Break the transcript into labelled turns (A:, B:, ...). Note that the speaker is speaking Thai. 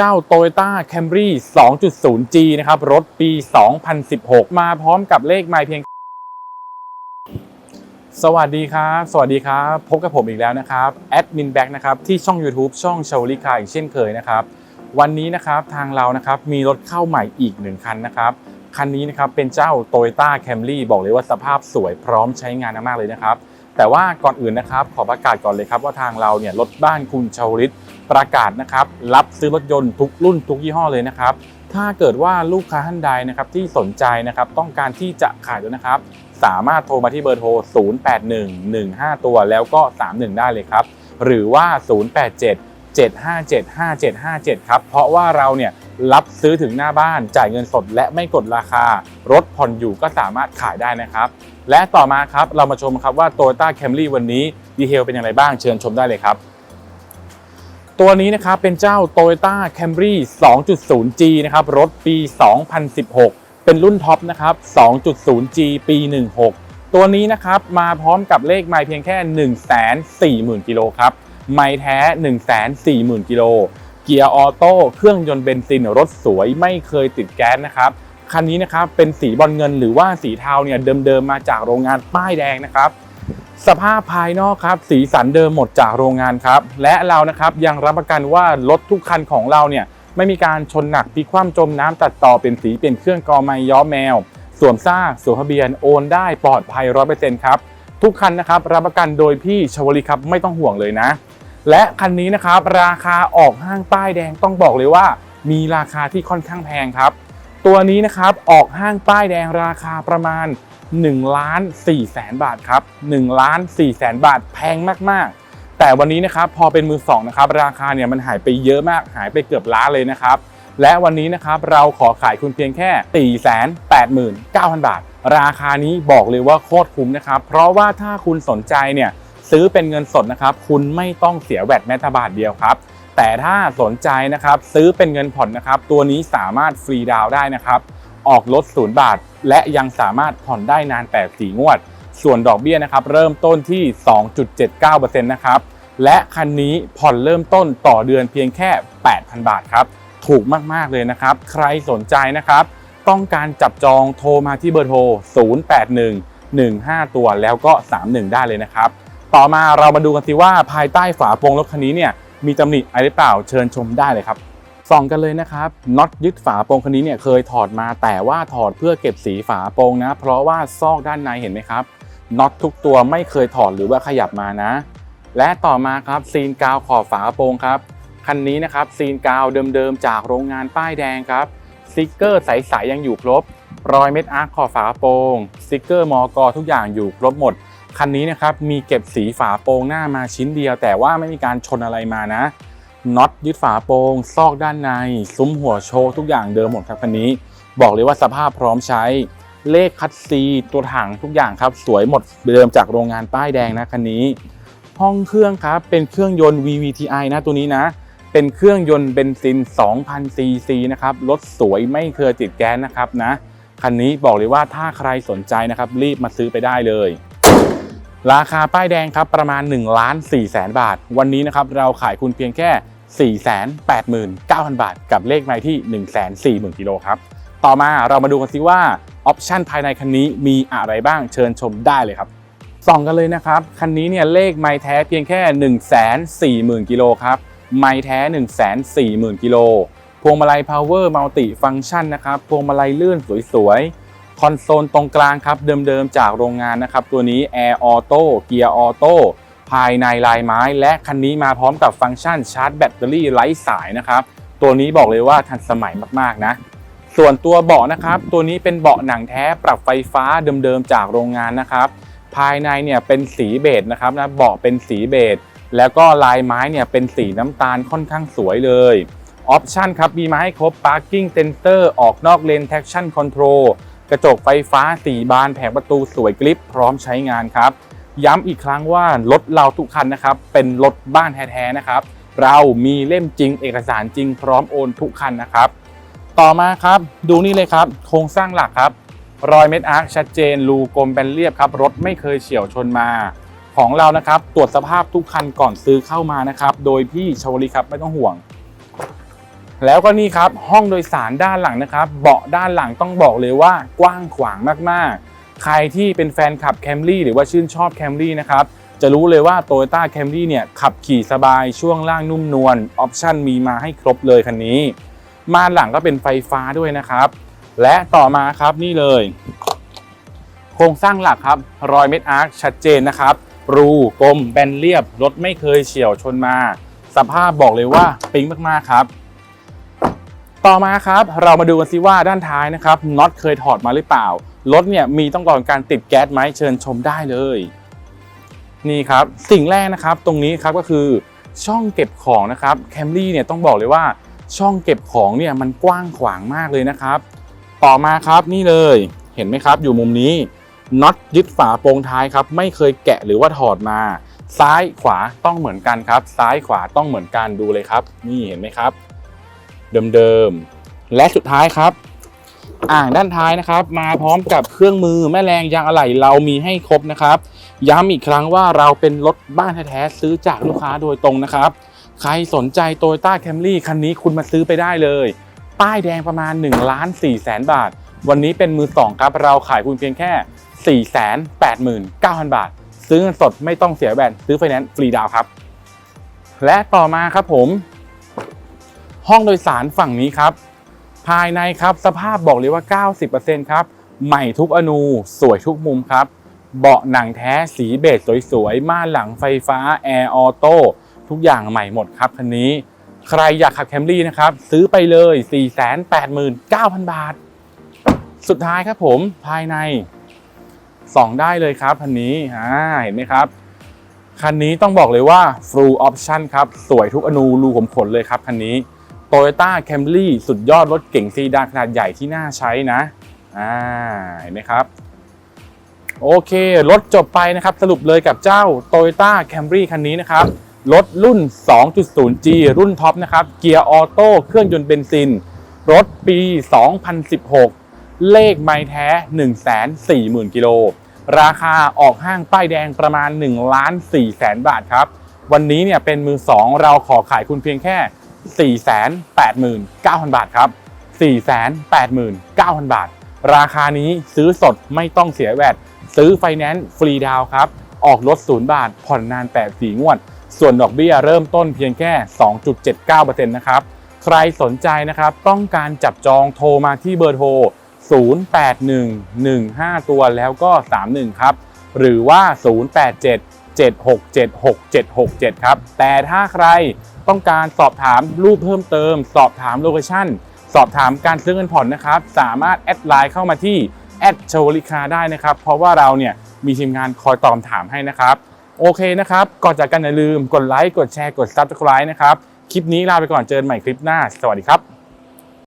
A: เจ้า Toyota Camry 2.0G นะครับ รถปี 2016 มาพร้อมกับเลขไมล์เพียง สวัสดีครับ สวัสดีครับ พบกับผมอีกแล้วนะครับแอดมินแบ็กนะครับที่ช่อง YouTube ช่องชาวลิคาอีกเช่นเคยนะครับ วันนี้นะครับทางเรานะครับมีรถเข้าใหม่อีกหนึ่งคันนะครับ คันนี้นะครับเป็นเจ้า Toyota Camry บอกเลยว่าสภาพสวยพร้อมใช้งานมากเลยนะครับ แต่ว่าก่อนอื่นนะครับขอประกาศก่อนเลยครับว่าทางเราเนี่ยรถบ้านคุณชาวลิต ประกาศนะครับรับซื้อรถยนต์ทุกรุ่นทุกยี่ห้อเลยนะครับ ถ้าเกิดว่าลูกค้าท่านใดนะครับที่สนใจนะครับต้องการที่จะขายรถนะครับ สามารถโทรมาที่เบอร์โทร 081155ตัวแล้วก็ 31 ได้เลยครับ หรือว่า 087 757 5757 ครับ เพราะว่าเราเนี่ยรับซื้อถึงหน้าบ้านจ่ายเงินสดและไม่กดราคา รถผ่อนอยู่ก็สามารถขายได้นะครับ และต่อมาครับเรามาชมครับว่า Toyota Camry วันนี้ดีเทลเป็นอย่างไรบ้างเชิญชมได้เลยครับ ตัวนี้นะครับเป็นเจ้า Toyota Camry 2.0G นะครับรถปี 2016 เป็นรุ่นท็อปนะครับ 2.0G ปี 16 ตัวนี้นะครับมาพร้อมกับเลขไมล์เพียงแค่ 140,000 กิโลครับ ไมล์แท้ 140,000 กิโล เกียร์ออโต้เครื่องยนต์เบนซินรถสวยไม่เคยติดแก๊สนะครับ คันนี้นะครับเป็นสีบอลเงินหรือว่าสีเทาเนี่ยเดิมๆมาจากโรงงานป้ายแดงนะครับ สภาพภายนอกครับสีสันเดิมหมดจากโรงงานครับ และเรานะครับยังรับประกันว่ารถทุกคันของเราเนี่ยไม่มีการชนหนักพิคว่ำจมน้ำตัดต่อเป็นสีเป็นเครื่องกอไม้ย้อมแมวสวมซากสวมทะเบียนโอนได้ปลอดภัยร้อยเปอร์เซ็นต์ครับทุกคันนะครับรับประกันโดยพี่ชวลิครับไม่ต้องห่วงเลยนะ และคันนี้นะครับราคาออกห้างป้ายแดงต้องบอกเลยว่า มีราคาที่ค่อนข้างแพงครับ ตัวนี้นะครับออกห้างป้ายแดงราคาประมาณ1ล้าน4แสนบาทครับ1ล้าน4แสนบาทแพงมากๆ แต่วันนี้นะครับพอเป็นมือสองนะครับราคาเนี่ยมันหายไปเยอะมากหายไปเกือบล้านเลยนะครับและวันนี้นะครับเราขอขายคุณเพียงแค่ 489,000 บาท ราคานี้บอกเลยว่าโคตรคุ้มนะครับ เพราะว่าถ้าคุณสนใจเนี่ยซื้อเป็นเงินสดนะครับ คุณไม่ต้องเสียแวดแม้แต่บาทเดียวครับ แต่ถ้าสนใจนะครับซื้อเป็นเงินผ่อนนะครับ ตัวนี้สามารถฟรีดาวน์ได้นะครับ ออกรถศูนย์บาท และยังสามารถผ่อนได้นานแต่สีงวด ส่วนดอกเบี้ยนะครับ เริ่มต้นที่ 2.79%นะครับ และคันนี้ผ่อนเริ่มต้นต่อเดือนเพียงแค่ 8,000 บาทครับ ถูกมาก ๆ เลยนะครับ ใครสนใจนะครับ ต้องการจับจองโทรมาที่เบอร์โทร 081 15 ตัวแล้วก็ 31 ได้เลยนะครับ ต่อมาเรามาดูกันสิว่าภายใต้ฝาโปรงรถคันนี้เนี่ย มีตำหนิอะไรหรือเปล่าเชิญชมได้เลยครับส่องกันเลยนะครับน็อตยึดฝาโปรงคันนี้เนี่ยเคยถอดมาแต่ว่าถอดเพื่อเก็บสีฝาโปรงนะ เพราะว่าซอกด้านในเห็นไหมครับน็อตทุกตัวไม่เคยถอดหรือว่าขยับมานะ และต่อมาครับซีนกาวขอบฝาโปรงครับคันนี้นะครับซีนกาวเดิมๆจากโรงงานป้ายแดงครับสติกเกอร์ใสๆยังอยู่ครบ รอยเม็ดอาร์คขอบฝาโปรงสติกเกอร์มอกทุกอย่างอยู่ครบหมด คันนี้นะครับมีเก็บสีฝาโปรงหน้ามาชิ้นเดียว แต่ว่าไม่มีการชนอะไรมานะน็อตยึดฝาโปรงซอกด้านใน ซุ้มหัวโชว์ทุกอย่างเดิมหมดครับคันนี้ บอกเลยว่าสภาพพร้อมใช้ เลขคัดซีตัวถังทุกอย่างครับ สวยหมดเดิมจากโรงงานป้ายแดงนะคันนี้ ห้องเครื่องครับเป็นเครื่องยนต์ VVTi นะตัวนี้นะ เป็นเครื่องยนต์เบนซิน 2,000 ซีซีนะครับรถสวยไม่เคยติดแก๊สนะครับนะคันนี้บอกเลยว่าถ้าใครสนใจนะครับรีบมาซื้อไปได้เลย ราคาป้ายแดงครับประมาณ1ล้าน4แสนบาท วันนี้นะครับเราขายคุณเพียงแค่ 489,000 บาท กับเลขไมล์ที่ 140,000กิโลครับ ต่อมาเรามาดูกันซิว่าออปชันภายในคันนี้มีอะไรบ้างเชิญชมได้เลยครับส่องกันเลยนะครับ คันนี้เนี่ยเลขไมล์แท้เพียงแค่ 140,000กิโลครับไมล์แท้ 140,000กิโลพวงมาลัย power multi function นะครับพวงมาลัยลื่นสวยๆ คอนโซลตรงกลางครับเดิมๆจากโรงงานนะครับ ตัวนี้ Air Auto เกียร์ออโต้ภายในลายไม้ และคันนี้มาพร้อมกับฟังก์ชันชาร์จแบตเตอรี่ไร้สายนะครับ ตัวนี้บอกเลยว่าทันสมัยมากๆนะ ส่วนตัวเบาะนะครับ ตัวนี้เป็นเบาะหนังแท้ปรับไฟฟ้าเดิมๆจากโรงงานนะครับ ภายในเนี่ยเป็นสีเบจนะครับนะเบาะเป็นสีเบจแล้วก็ลายไม้เนี่ยเป็นสีน้ำตาลค่อนข้างสวยเลยออปชันครับมีมาให้ครบ Parking Sensor ออกนอกเลน Traction Control กระจกไฟฟ้า 4 บานแผงประตูสวยกริปพร้อมใช้งานครับ ย้ำอีกครั้งว่ารถเราทุกคันนะครับ เป็นรถบ้านแท้ๆนะครับ เรามีเล่มจริง เอกสารจริงพร้อมโอนทุกคันนะครับ ต่อมาครับดูนี่เลยครับ โครงสร้างหลักครับ รอยเม็ดอาร์คชัดเจนรูกลมเป็นเรียบครับ รถไม่เคยเฉี่ยวชนมาของเรานะครับ ตรวจสภาพทุกคันก่อนซื้อเข้ามานะครับ โดยพี่ชวลิครับไม่ต้องห่วง แล้วก็นี่ครับห้องโดยสารด้านหลังนะครับ เบาะด้านหลังต้องบอกเลยว่ากว้างขวางมากๆ ใครที่เป็นแฟนคลับ Camry หรือว่าชื่นชอบ Camry นะครับจะรู้เลยว่า Toyota Camry เนี่ยขับขี่สบายช่วงล่างนุ่มนวลออปชั่นมีมาให้ครบเลยคันนี้ม่านหลังก็เป็นไฟฟ้าด้วยนะครับ และต่อมาครับนี่เลย โครงสร้างหลักครับรอยเม็ดอาร์คชัดเจนนะครับ รูกลมแบนเรียบรถไม่เคยเฉียวชนมา สภาพบอกเลยว่าปิ๊งมากๆครับ ต่อมาครับเรามาดูกันสิว่าด้านท้ายนะครับน็อตเคยถอดมาหรือเปล่ารถเนี่ยมีต้องการการติดแก๊สไหมเชิญชมได้เลย นี่ครับสิ่งแรกนะครับตรงนี้ครับก็คือช่องเก็บของนะครับแคมรี่เนี่ยต้องบอกเลยว่าช่องเก็บของเนี่ยมันกว้างขวางมากเลยนะครับ ต่อมาครับนี่เลยเห็นไหมครับ อยู่มุมนี้น็อตยึดฝาโปรงท้ายครับไม่เคยแกะหรือว่าถอดมา ซ้ายขวาต้องเหมือนกันครับ ซ้ายขวาต้องเหมือนกันดูเลยครับ นี่เห็นไหมครับ เดิมๆ และสุดท้ายครับ อ่างด้านท้ายนะครับ มาพร้อมกับเครื่องมือแม่แรงยางอะไหล่เรามีให้ครบนะครับ ย้ำอีกครั้งว่าเราเป็นรถบ้านแท้ๆซื้อจากลูกค้าโดยตรงนะครับ ใครสนใจ Toyota Camry คันนี้คุณมาซื้อไปได้เลย ป้ายแดงประมาณ1ล้าน4แสนบาท วันนี้เป็นมือสองครับเราขายคุณเพียงแค่ 4 8 9 0 0 0 บาท ซื้อเงินสดไม่ต้องเสียแบนซื้อไฟแนนซ์ฟรีดาวครับ และต่อมาครับผม ห้องโดยสารฝั่งนี้ครับ ภายในครับสภาพบอกเลยว่า 90%ครับ ใหม่ทุกอนูสวยทุกมุมครับ เบาะหนังแท้สีเบจสวยๆ ม่านหลังไฟฟ้าแอร์ออโต้ทุกอย่างใหม่หมดครับคันนี้ ใครอยากขับแคมรี่นะครับ ซื้อไปเลย 489,000 บาท สุดท้ายครับผมภายในส่องได้เลยครับคันนี้อ่าเห็นไหมครับ คันนี้ต้องบอกเลยว่า full option ครับ สวยทุกอนูรูขุมขนเลยครับคันนี้ Toyota Camry สุดยอดรถเก่งซีดานขนาดใหญ่ที่น่าใช้นะอ่าเห็นไหมครับ โอเค รถจบไปนะครับ สรุปเลยกับเจ้า Toyota Camry คันนี้นะครับ รถรุ่น 2.0G รุ่นท็อปนะครับ เกียร์ออโต้เครื่องยนต์เบนซิน รถปี 2016 เลขไม้แท้ 140,000 กิโล ราคาออกห้างป้ายแดงประมาณ1ล้าน4แสนบาทครับ วันนี้เนี่ยเป็นมือ 2 เราขอขายคุณเพียงแค่ 489,000 บาทครับ 489,000 บาท ราคานี้ซื้อสดไม่ต้องเสียแวด ซื้อไฟแนนซ์ฟรีดาวครับ ออกรถศูนย์บาท ผ่อนนานแต่สีงวด ส่วนดอกเบี้ยเริ่มต้นเพียงแค่ 2.79%นะครับ ใครสนใจนะครับ ต้องการจับจองโทรมาที่เบอร์โทร 081 15 ตัวแล้วก็ 31 ครับ หรือว่า 087 7676767ครับ แต่ถ้าใครต้องการสอบถามรูปเพิ่มเติม สอบถามโลเคชั่น สอบถามการซื้อเงินผ่อนนะครับ สามารถแอดไลน์เข้ามาที่แอดชวลิคาได้นะครับ เพราะว่าเราเนี่ยมีทีมงานคอยตอบถามให้นะครับ โอเคนะครับ ก่อนจากกันอย่าลืมกดไลค์ กดแชร์ กด Subscribe นะครับ คลิปนี้ลาไปก่อนเจอกันใหม่คลิปหน้า สวัสดีครับ